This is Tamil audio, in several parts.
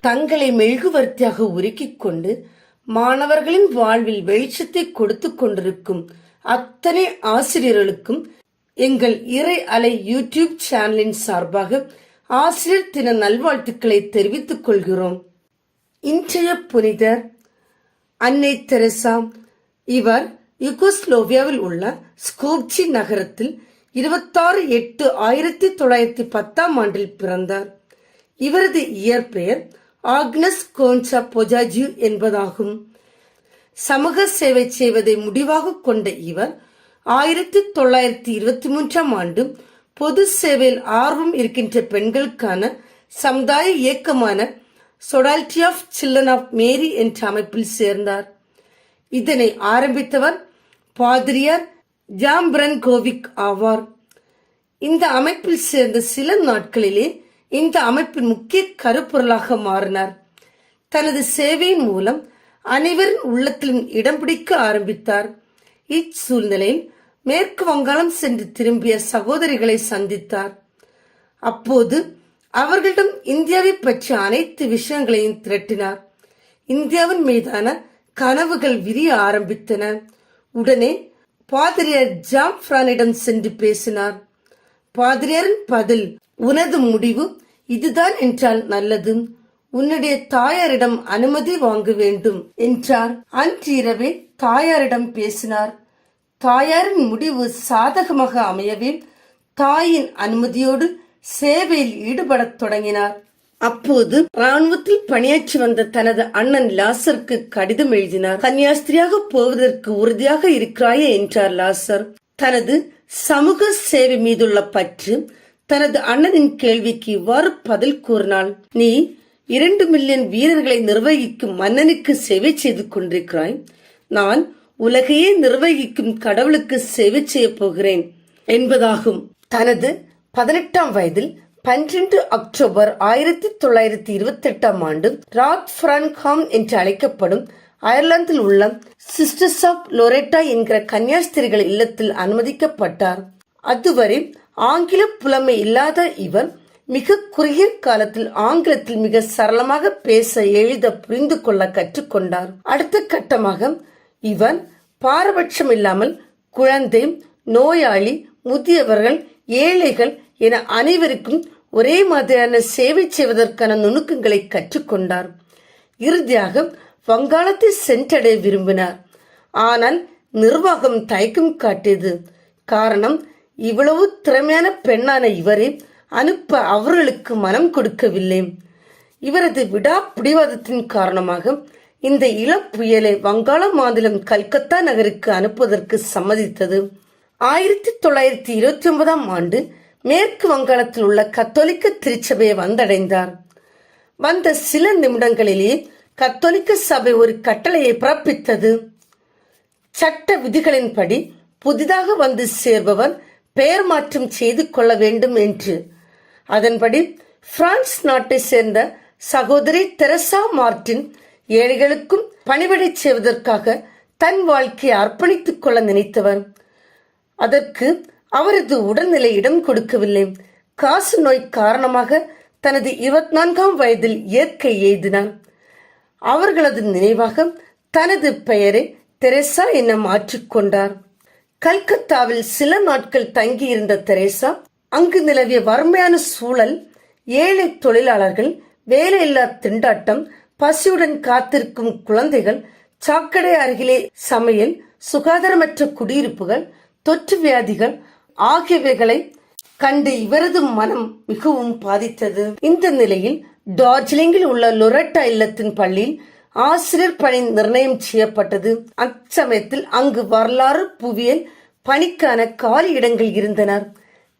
தங்களை மெழுகுவர்த்தியாக உருக்கிக் கொண்டு மாணவர்களின் வாழ்வில் வெளிச்சத்தை கொடுத்து கொண்டிருக்கும் அத்தனை ஆசிரியர்களுக்கும் எங்கள் இறை அலை யூடியூப் சேனலின் சார்பாக ஆசிரியர் தின நல்வாழ்த்துக்களை தெரிவித்துக் கொள்கிறோம். இன்றைய புனிதர் அன்னை தெரசா இவர் யுகோஸ்லோவியாவில் உள்ள ஸ்கோப்சி நகரத்தில் இருபத்தாறு எட்டு ஆயிரத்தி தொள்ளாயிரத்தி பத்தாம் ஆண்டில் பிறந்தார். இவரது இயற்பெயர் ஆக்னஸ் கோன்சா பொஜாஜியூ என்பதாகும். சமூக சேவை செய்வதை முடிவாக கொண்ட இவர் ஆயிரத்தி தொள்ளாயிரத்தி இருபத்தி மூன்றாம் ஆண்டு பொது சேவையில் ஆர்வம் இருக்கின்ற பெண்களுக்கான சமுதாய இயக்கமான sodality of children of Mary என்ற அமைப்பில் சேர்ந்தார். இதனை ஆரம்பித்தவர் பாதிரியார் ஜாம்பிரன்கோவிக் ஆவார். இந்த அமைப்பில் சேர்ந்த சில நாட்களிலே இந்த அமைப்பின் முக்கிய கருப்பொருளாக மாறினார். தனது சேவையின் மூலம் அனைவரின் உள்ளத்திலும் இடம் பிடிக்க ஆரம்பித்தார். இச்சூழ்நிலையில் மேற்கு வங்காளம் சென்று திரும்பிய சகோதரிகளை சந்தித்தார். அப்போது அவர்களிடம் இந்தியாவை பற்றிய அனைத்து விஷயங்களையும் திரட்டினார். இந்தியாவின் மீதான கனவுகள் விரிய ஆரம்பித்தன. உடனே பாதிரியார் ஜாம்ஃப்ரானிடம் சென்று பேசினார். பாதிரியாரின் பதில் உனது முடிவு இதுதான் என்றால் நல்லது. உன்னுடைய தாயாரிடம் அனுமதி வாங்க வேண்டும் என்றார். அன்றிரவே தாயாரிடம் பேசினார். தாயாரின் முடிவு சாதகமாக அமையவே தாயின் அனுமதியோடு சேவையில் ஈடுபடத் தொடங்கினார். அப்போது ராணுவத்தில் பணியாற்றி வந்த தனது அண்ணன் லாசருக்கு கடிதம் எழுதினார். கன்னியாஸ்திரியாக போவதற்கு உறுதியாக இருக்கிறாயே என்றார் லாசர். தனது சமூக சேவை மீதுள்ள பற்று தனது அண்ணனின் கேள்விக்கு இவ்வாறு பதில் கூறினாள். நீ இரண்டு மில்லியன் வீரர்களை நிர்வகிக்கும் மன்னனுக்கு சேவை செய்து கொண்டிருக்கிறாய். நான் உலகையே நிர்வகிக்கும் கடவுளுக்கு சேவை செய்ய போகிறேன் என்பதாகும். தனது பதினெட்டாம் வயதில் பன்னிரண்டு அக்டோபர் ஆயிரத்தி தொள்ளாயிரத்தி இருபத்தி எட்டாம் ஆண்டு ராத் பிரான்காம் என்று அழைக்கப்படும் அயர்லாந்தில் உள்ள சிஸ்டர்ஸ் ஆஃப் லொரேட்டா என்கிற கன்னியாஸ்திரிகள் இல்லத்தில் அனுமதிக்கப்பட்டார். அதுவரை ஆங்கில புலமை இல்லாத இவர் மிக குறுகிய காலத்தில் ஆங்கிலத்தில் மிக சரளமாக பேச எழுத புரிந்து கொள்ள கற்றுக்கொண்டார். அடுத்த கட்டமாக இவர் பாரபட்சம் இல்லாமல் குழந்தை நோயாளி முதியவர்கள் ஏழைகள் என அனைவருக்கும் ஒரே மாதிரியான சேவை செய்வதற்கான நுணுக்கங்களை கற்றுக்கொண்டார். இறுதியாக வங்காளத்தை சென்றடைய விரும்பினார். ஆனால் நிர்வாகம் தயக்கம் காட்டியது. காரணம் இவ்வளவு திறமையான பெண்ணான இவரை அனுப்ப அவர்களுக்கு மனம் கொடுக்கவில்லை. இவரது விடா பிடிவாதத்தின் காரணமாக இந்த இளம் புயலை வங்காள மாநிலம் கல்கத்தா நகருக்கு அனுப்புவதற்கு சம்மதித்தது. ஆயிரத்தி தொள்ளாயிரத்தி இருபத்தி ஒன்பதாம் ஆண்டு மேற்கு வங்காளத்தில் உள்ள கத்தோலிக்க திருச்சபையை வந்தடைந்தார். வந்த சில நிமிடங்களிலே கத்தோலிக்க சபை ஒரு கட்டளையை பிறப்பித்தது. சட்ட விதிகளின்படி புதிதாக வந்து சேர்பவர் பெயர் மாற்றம் செய்து கொள்ள வேண்டும் என்று. அதன்படி பிரான்ஸ் நாட்டை சேர்ந்த சகோதரி தெரசா மார்டின் ஏழைகளுக்கும் பணிவிடை செய்வதற்காக தன் வாழ்க்கையை அர்ப்பணித்துக் கொள்ள நினைத்தவர். அதற்கு அவரது உடல்நிலை இடம் கொடுக்கவில்லை. காசு நோய் காரணமாக தனது இருபத்தி நான்காம் வயதில் இயற்கை எய்தினார். அவர்களது நினைவாக தனது பெயரை தெரேசா என மாற்றிக்கொண்டார் கல்கத்தாவில் சில நாட்கள் தங்கியிருந்த தெரேசா அங்கு நிலவிய வறுமையான சூழல் ஏழை தொழிலாளர்கள் வேலையில்லா திண்டாட்டம் பசியுடன் காத்திருக்கும் குழந்தைகள் சாக்கடை அருகிலே சமையல் சுகாதாரமற்ற குடியிருப்புகள் தொற்று வியாதிகள் ஆகியவைகளை கண்டு இவரது மனம் மிகவும் பாதித்தது. இந்த நிலையில் டார்ஜிலிங்கில் உள்ள லொரட்டா இல்லத்தின் பள்ளியில் ஆசிரியர் பணி நிர்ணயம் செய்யப்பட்டது. அச்சமயத்தில் அங்கு வரலாறு புவியியல் பணிக்கான காலி இடங்கள் இருந்தனர்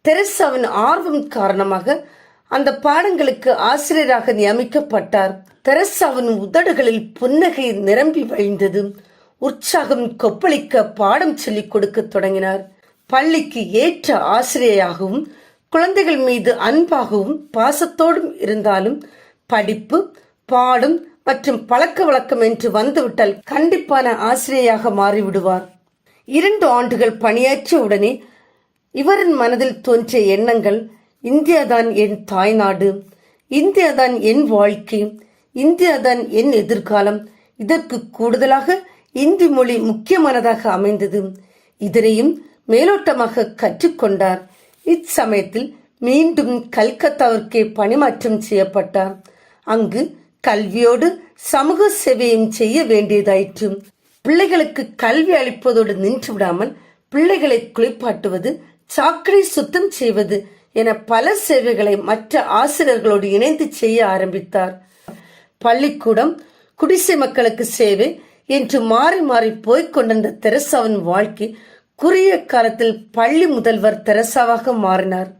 தெரசாவின் ஆர்வம் காரணமாக அந்த பாடங்களுக்கு ஆசிரியராக நியமிக்கப்பட்டார். தெரசாவின் உதடுகளில் புன்னகை நிரம்பி வழிந்தது. உற்சாகம் கொப்பளிக்க பாடம் சொல்லிக் கொடுக்க தொடங்கினார். பள்ளிக்கு ஏற்ற ஆசிரியராகவும் குழந்தைகள் மீது அன்பாகவும் பாசத்தோடும் இருந்தாலும் படிப்பு பாடும் மற்றும் பழக்க வழக்கம் என்று வந்துவிட்டால் கண்டிப்பான ஆசிரியராக மாறிவிடுவார். இரண்டு ஆண்டுகள் பணியாற்றிய உடனே இவரின் மனதில் தோன்றிய எண்ணங்கள் இந்தியாதான் என் தாய்நாடு இந்தியாதான் என் வாழ்க்கை இந்தியாதான் என் எதிர்காலம் இதற்கு கூடுதலாக இந்தி மொழி முக்கியமானதாக அமைந்தது. இதனையும் மேலோட்டமாக கற்றுக்கொண்டார். இச்சமயத்தில் மீண்டும் கல்கத்தாவிற்கே பணிமாற்றம் செய்யப்பட்டார். அங்கு கல்வியோடு சமூக சேவையும் செய்ய வேண்டியதாயிற்று. பிள்ளைகளுக்கு கல்வி அளிப்பதோடு நின்று விடாமல் பிள்ளைகளை குளிப்பாட்டுவது சாக்கடை சுத்தம் செய்வது என பல சேவைகளை மற்ற ஆசிரியர்களோடு இணைந்து செய்ய ஆரம்பித்தார். பள்ளிக்கூடம் குடிசை மக்களுக்கு சேவை என்று மாறி மாறி போய்க் கொண்டிருந்த தெரசாவின் வாழ்க்கை குறுகிய காலத்தில் பள்ளி முதல்வர் தெரசாவாக மாறினார்.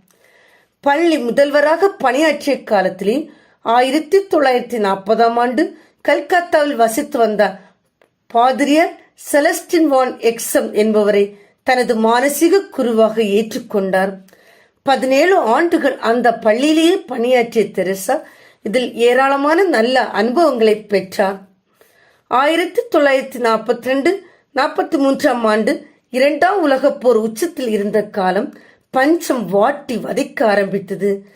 பள்ளி முதல்வராக பணியாற்றிய காலத்திலே ஆயிரத்தி தொள்ளாயிரத்தி நாற்பதாம் ஆண்டு கல்கத்தாவில் வசித்து வந்த பாதிரியர் செலஸ்டின் வான் எக்ஸம் என்பவரை தனது மானசீக குருவாக ஏற்றுக்கொண்டார். பதினேழு ஆண்டுகள் அந்த பள்ளியிலேயே பணியாற்றிய தெரசா இதில் ஏராளமான நல்ல அனுபவங்களை பெற்றார். ஆயிரத்தி தொள்ளாயிரத்தி நாற்பத்தி ரெண்டு நாற்பத்தி மூன்றாம் ஆண்டு இரண்டாம் உலகப் போர் உச்சத்தில் இருந்த காலம் பஞ்சம் வாட்டி வதைக்க ஆரம்பித்தது.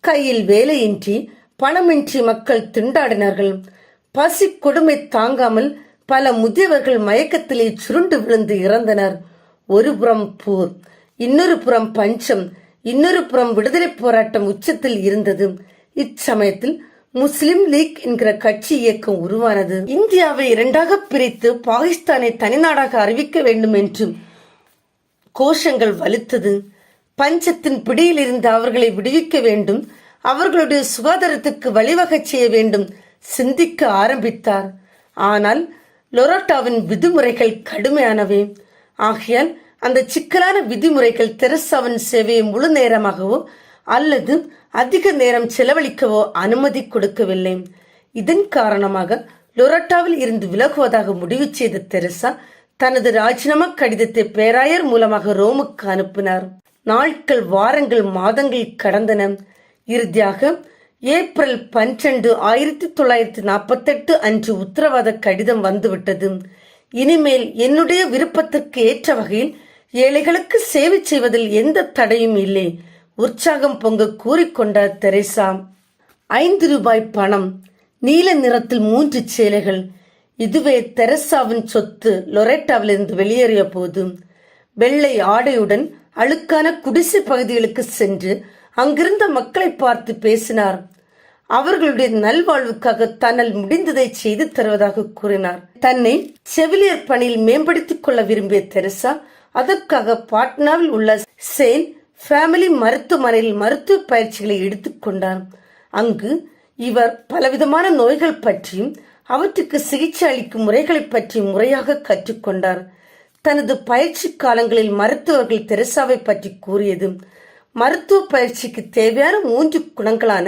கையில் வேலையின்றி பணமின்றி மக்கள் திண்டாடினார்கள். பசி கொடுமை தாங்காமல் பல முதியவர்கள் மயக்கத்திலே சுருண்டு விழுந்து இறந்தனர். ஒரு புறம் போர் இன்னொரு புறம் பஞ்சம் இன்னொரு புறம் விடுதலை போராட்டம் உச்சத்தில் இருந்தது. இச்சமயத்தில் முஸ்லிம் லீக் என்கிற கட்சி இயக்கம் உருவானது. இந்தியாவை இரண்டாக பிரித்து பாகிஸ்தானை தனிநாடாக அறிவிக்க வேண்டும் என்று கோஷங்கள் வலுத்தது. பஞ்சத்தின் பிடியில் இருந்து அவர்களை விடுவிக்க வேண்டும். அவர்களுடைய சுகாதாரத்துக்கு வழிவகை செய்ய வேண்டும் சிந்திக்க ஆரம்பித்தார். ஆனால் லொரோட்டாவின் விதிமுறைகள் கடுமையானவை. ஆகையால் அந்த சிக்கலான விதிமுறைகள் தெரசாவின் சேவையை முழு நேரமாகவோ அல்லது அதிக நேரம் செலவழிக்கவோ அனுமதி கொடுக்கவில்லை. இதன் காரணமாக லொரட்டாவில் இருந்து விலகுவதாக முடிவு செய்த தெரசா தனது ராஜினாமா கடிதத்தை பேராயர் மூலமாக ரோமுக்கு அனுப்பினார். நாட்கள் வாரங்கள் மாதங்கள் கடந்தன. இறுதியாக ஏப்ரல் பன்னிரண்டு ஆயிரத்தி தொள்ளாயிரத்தி நாற்பத்தெட்டு அன்று உத்தரவாத கடிதம் வந்துவிட்டது. இனிமேல் என்னுடைய விருப்பத்திற்கு ஏற்ற வகையில் ஏழைகளுக்கு சேவை செய்வதில் எந்த தடையும் இல்லை. உற்சாகம் பொங்க கூறிக்கொண்ட தெரேசா ஐந்து ரூபாய் பணம் நீல நிறத்தில் மூன்று சேலைகள். இதுவே தெரசாவின் சொத்து லொரேட்டாவிலிருந்து வெளியேறிய போது வெள்ளை ஆடையுடன் அழுக்கான குடிசை பகுதிகளுக்கு சென்று அங்கிருந்த மக்களை பார்த்து பேசினார். அவர்களுடைய நல்வாழ்வுக்காக தன்னால் முடிந்ததை செய்து தருவதாக கூறினார். தன்னை செவிலியர் பணியில் மேம்படுத்திக் கொள்ள விரும்பிய தெரசா அதற்காக பாட்னாவில் உள்ள செயின்ட் ஃபேமிலி மருத்துவமனையில் மருத்துவ பயிற்சிகளை எடுத்துக்கொண்டார் அங்கு இவர் பலவிதமான நோய்கள் பற்றியும் அவற்றுக்கு சிகிச்சை அளிக்கும் முறைகளை பற்றி முறையாக கற்றுக்கொண்டார் தனது பயிற்சி காலங்களில் மருத்துவர்கள் தெரசாவை பற்றி கூறியது மருத்துவ பயிற்சிக்கு தேவையான மூன்று குணங்களான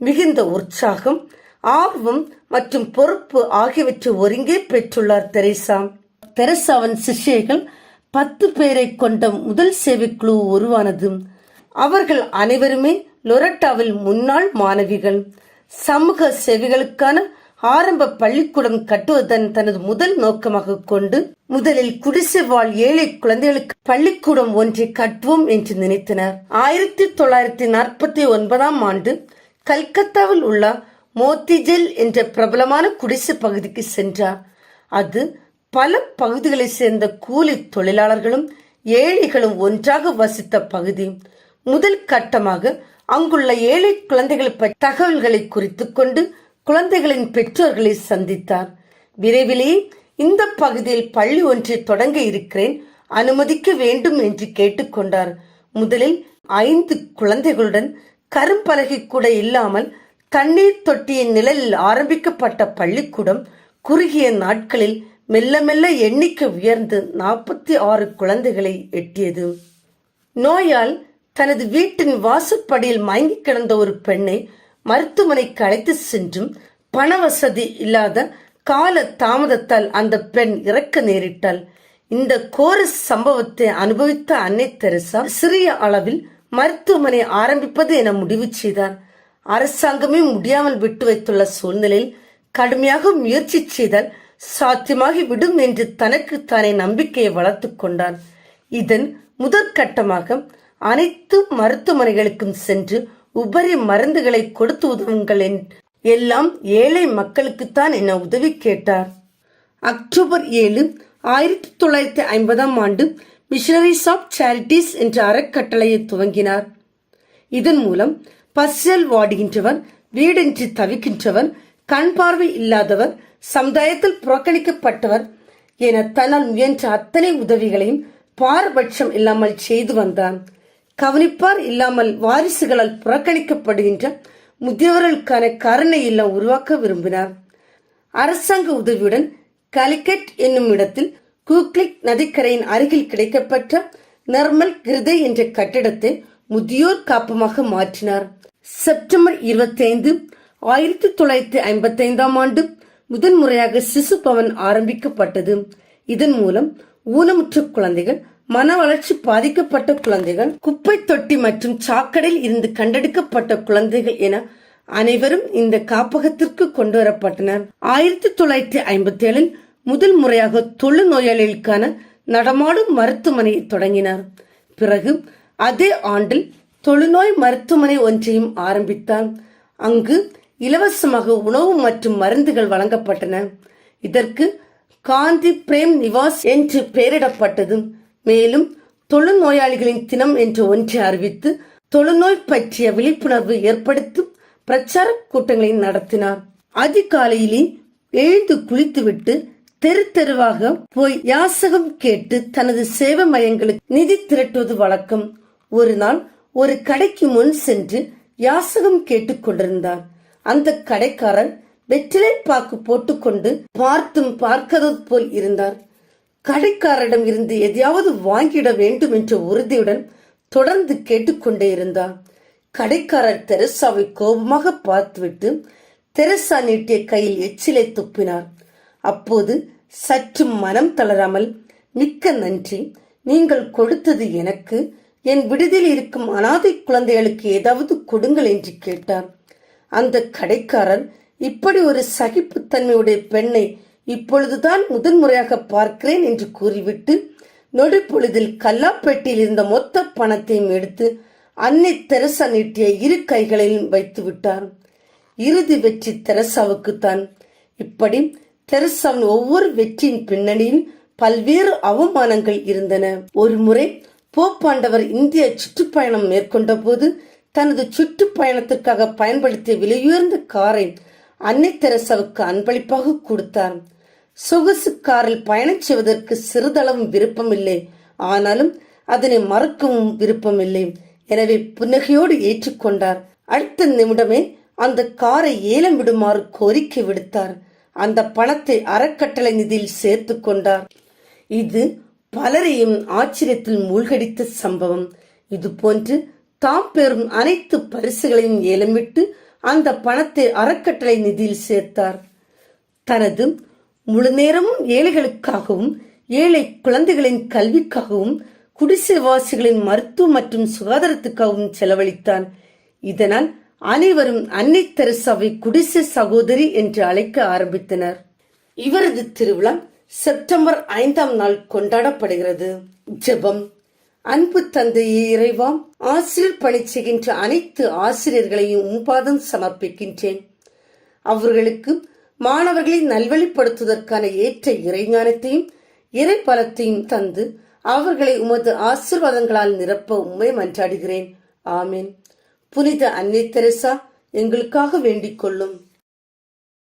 மிகுந்த உற்சாகம் ஆர்வம் மற்றும் பொறுப்பு ஆகியவற்றை ஒருங்கே பெற்றுள்ளார் தெரேசா. தெரசாவின் சிஷ்யர்கள் பத்து பேரை கொண்ட முதல் சேவைக்குழு உருவானது. அவர்கள் அனைவருமே லொரட்டாவில் முன்னாள் மாணவிகள். சமூக சேவைகளுக்கான ஆரம்ப பள்ளிக்கூடம் கட்டுவதன் தனது முதல் நோக்கமாக கொண்டு முதலில் குடிசை வாழ் ஏழை குழந்தைகளுக்கு பள்ளிக்கூடம் ஒன்றை கட்டுவோம் என்று நினைத்தனர். ஆயிரத்தி தொள்ளாயிரத்தி நாற்பத்தி ஒன்பதாம் ஆண்டு கல்கத்தாவில் உள்ள மோத்திஜெல் என்ற பிரபலமான குடிசை பகுதிக்கு சென்றார். அது பல பகுதிகளைச் சேர்ந்த கூலி தொழிலாளர்களும் ஏழைகளும் ஒன்றாக வசித்த பகுதி முதல் கட்டமாக அங்குள்ள ஏழை குழந்தைகள் பற்றி தகவல்களை குறித்துக் கொண்டு குழந்தைகளின் பெற்றோர்களை சந்தித்தார். விரைவிலேயே இந்த பகுதியில் பள்ளி ஒன்றை தொடங்க இருக்கிறேன் அனுமதிக்க வேண்டும் என்று கேட்டுக்கொண்டார் முதலில் ஐந்து குழந்தைகளுடன் கரும்பலகை கூட இல்லாமல் தண்ணீர் தொட்டியின் நிழலில் ஆரம்பிக்கப்பட்ட பள்ளிக்கூடம் குறுகிய நாட்களில் மெல்ல மெல்ல எண்ணிக்கை உயர்ந்து நாற்பத்தி ஆறு குழந்தைகளை எட்டியது. நோயால் தனது வீட்டின் வாசற்படியில் மயங்கி கிடந்த ஒரு பெண்ணை மருத்துவமனைக்கு அழைத்து சென்றும் பண வசதி இல்லாத கால தாமதத்தால் அந்த பெண் இறக்க நேரிட்டாள். இந்த கோர சம்பவத்தை அனுபவித்த அன்னை தெரசா சிறிய அளவில் மருத்துவமனை ஆரம்பிப்பது என முடிவு செய்தார். அரசாங்கமே முடியாமல் விட்டு வைத்துள்ள சூழ்நிலையில் கடுமையாக முயற்சி செய்தால் சாத்தியமாகி விடும் என்று தனக்கு தானே நம்பிக்கையை வளர்த்து கொண்டான். இதன் முதற்கட்டமாக அனைத்து மருத்துவமனைகளுக்கும் சென்று உபரி மருந்துகளை கொடுத்து உதவுங்கள் எல்லாம் ஏழை மக்களுக்குத்தான் என உதவி கேட்டார். அக்டோபர் ஏழு ஆயிரத்தி தொள்ளாயிரத்தி ஐம்பதாம் ஆண்டு மிஷனரிஸ் ஆஃப் சேரிட்டிஸ் என்ற அறக்கட்டளையை துவங்கினார். இதன் மூலம் பசியல் வாடுகின்றவர் வீடின்றி தவிக்கின்றவர் கண் பார்வை இல்லாதவர் சமுதாயத்தில் புறக்கணிக்கப்பட்டவர் என தன்னால் முயன்ற அத்தனை உதவிகளையும் பாரபட்சம் இல்லாமல் செய்து வந்தார். கவனிப்பார் இல்லாமல் வாரிசுகளால் புறக்கணிக்கப்படுகின்ற முதியவர்களுக்கான கருணை இல்லம் உருவாக்க விரும்பினார். அரசாங்க உதவியுடன் கலிக்கட் என்னும் இடத்தில் கூக்லிக் நதிக்கரையின் அருகில் கிடைக்கப்பட்ட நர்மல் கிருதை என்ற கட்டிடத்தை முதியோர் காப்பமாக மாற்றினார். செப்டம்பர் இருபத்தி ஐந்து ஆயிரத்தி தொள்ளாயிரத்தி ஐம்பத்தி ஐந்தாம் ஆண்டு முதன்முறையாக சிசு பவன் ஆரம்பிக்கப்பட்டது. இதன் மூலம் ஊனமுற்ற குழந்தைகள் மன வளர்ச்சி பாதிக்கப்பட்ட குழந்தைகள் குப்பை தொட்டி மற்றும் சாக்கடையில் இருந்து கண்டெடுக்கப்பட்ட குழந்தைகள் என அனைவரும் இந்த காப்பகத்திற்கு கொண்டு வரப்பட்டனர். ஆயிரத்தி தொள்ளாயிரத்தி ஐம்பத்தி ஏழில் முதல் முறையாக தொழு நோயாளிகளுக்கான நடமாடும் மருத்துவமனையை தொடங்கினார். பிறகு அதே ஆண்டில் தொழுநோய் மருத்துவமனை ஒன்றையும் ஆரம்பித்தார். அங்கு இலவசமாக உணவு மற்றும் மருந்துகள் வழங்கப்பட்டன. இதற்கு காந்தி பிரேம் நிவாஸ் என்று பெயரிடப்பட்டது. மேலும் தொழுநோயாளிகளின் தினம் என்று ஒன்றை அறிவித்து தொழுநோய் பற்றிய விழிப்புணர்வு ஏற்படுத்தும் பிரச்சார கூட்டங்களை நடத்தினார். அதிகாலையிலே எழுந்து குளித்துவிட்டு தெரு தெருவாக போய் யாசகம் கேட்டு தனது சேவை மையங்களுக்கு நிதி திரட்டுவது வழக்கம். ஒரு நாள் ஒரு கடைக்கு முன் சென்று யாசகம் கேட்டுக் கொண்டிருந்தார். அந்த கடைக்காரன் வெற்றிலை பாக்கு போட்டுக்கொண்டு பார்த்தும் பார்க்காதது போல் இருந்தார். கடைக்காரரிடம் இருந்து எதையாவது வாங்கிட வேண்டும் என்ற உறுதியுடன் தொடர்ந்து கேட்டுக்கொண்டே இருந்தார். கடைக்காரர் தெரசாவை கோபமாக பார்த்துவிட்டு தெரசா நீட்டிய கையில் எச்சிலை துப்பினார். அப்போது சற்று மனம் தளராமல் மிக்க நன்றி. நீங்கள் கொடுத்தது எனக்கு. என் விடுதியில் இருக்கும் அனாதை குழந்தைகளுக்கு ஏதாவது கொடுங்கள் என்று கேட்டார். அந்த கடைக்காரர் இப்படி ஒரு சகிப்புத்தன்மையுடைய பெண்ணை இப்பொழுதுதான் முதன்முறையாக பார்க்கிறேன் என்று கூறிவிட்டு நொடி பொழுதில் கல்லாப்பேட்டையில் இருந்த மொத்த பணத்தையும் எடுத்து அன்னை தெரசா நீட்டிய இரு கைகளையும் வைத்து விட்டார் இறுதி வெற்றி தெரசாவுக்குத்தான். இப்படி தெரசாவின் ஒவ்வொரு வெற்றியின் பின்னணியில் பல்வேறு அவமானங்கள் இருந்தன. ஒரு முறை போப்பாண்டவர் இந்திய சுற்றுப்பயணம் மேற்கொண்ட போது தனது சுற்றுப்பயணத்திற்காக பயன்படுத்திய விலையுயர்ந்த காரை அன்னை தெரசாவுக்கு அன்பளிப்பாக கொடுத்தார். சொகுசு காரில் பயணம் செய்வதற்கு சிறிதளவும் விருப்பமில்லை. ஆனாலும் அதனை மறக்கவும் விருப்பமில்லை. எனவே புன்னகையோடு ஏற்றுக்கொண்டார் அடுத்த நிமிடமே அந்த காரை ஏலம் விடுமாறு கோரிக்கை விடுத்தார். அந்த பணத்தை அறக்கட்டளை நிதியில் சேர்த்து கொண்டார். இது பலரையும் ஆச்சரியத்தில் மூழ்கடித்த சம்பவம். இது போன்று தாம் பெறும் அனைத்து பரிசுகளையும் ஏலமிட்டு அந்த பணத்தை அறக்கட்டளை நிதியில் சேர்த்தார். தனது முழு நேரமும் ஏழைகளுக்காகவும் ஏழை குழந்தைகளின் கல்விக்காகவும் குடிசைவாசிகளின் மருத்துவ மற்றும் சுகாதாரத்துக்காகவும் செலவழித்தான். இதனால் அனைவரும் அன்னை தெரசாவை குடிசை சகோதரி என்று அழைக்க ஆரம்பித்தனர். இவரது திருவிழா செப்டம்பர் ஐந்தாம் நாள் கொண்டாடப்படுகிறது. ஜெபம். அன்பு தந்தையே இறைவாம் ஆசிரியர் பணி செய்கின்ற அனைத்து ஆசிரியர்களையும் உம்பாதம் சமர்ப்பிக்கின்றேன். அவர்களுக்கு மாணவர்களை நல்வழிப்படுத்துவதற்கான ஏற்ற இறைஞானத்தையும் இறை பலத்தையும் தந்து அவர்களை உமது ஆசிர்வாதங்களால் நிரப்ப உண்மை மன்றாடுகிறேன். ஆமீன். புனித அன்னை தெரசா எங்களுக்காக வேண்டிக் கொள்ளும்.